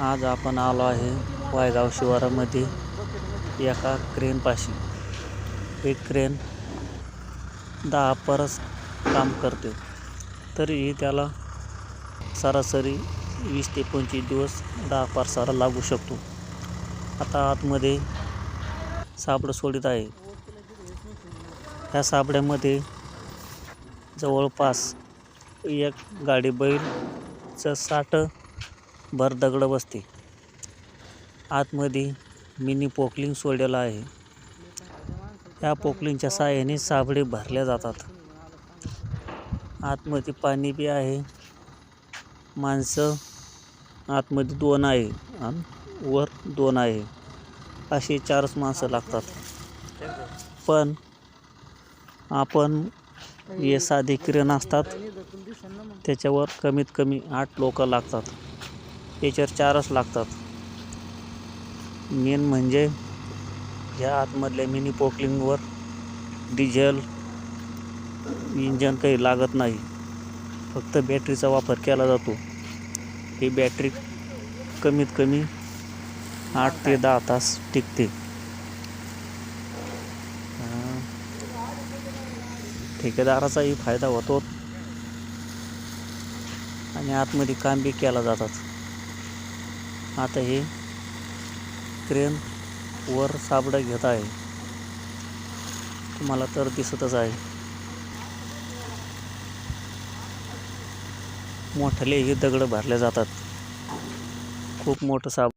आज आपण आलो आहे वायगाव शिवारामध्ये एका क्रेनपाशी. एक क्रेन दहा परस काम करते. तरीही त्याला सरासरी वीस ते पंचवीस दिवस दहा परसाला लागू शकतो. आता आतमध्ये सापडं सोडित आहे. ह्या सापड्यामध्ये जवळपास एक गाडी बैलचं साठ भर दगडं बसते. आतमध्ये मिनी पोकलिंग सोडलेलं आहे. या पोकलिंगच्या साहाय्याने साबळे भरल्या जातात. आतमध्ये पाणी बी आहे. माणसं आतमध्ये दोन आहे आणि वर दोन आहे. असे चारच माणसं लागतात. पण आपण हे साधे किरण असतात. त्याच्यावर कमीत कमी आठ लोक लागतात. याच्यावर चारच लागतात. मेन म्हणजे ह्या आतमधल्या मिनी पोकलिंगवर डिझेल इंजन काही लागत नाही. फक्त बॅटरीचा वापर केला जातो. ही बॅटरी कमीत कमी आठ ते दहा तास टिकते. ठेकेदाराचाही फायदा होतो. आणि आतमध्ये काम बी केला जातात. आता हे क्रेन वर साबडं घेत आहे. तुम्हाला तर दिसतच आहे. मोठाले हे दगड भरले जातात. खूप मोठं साब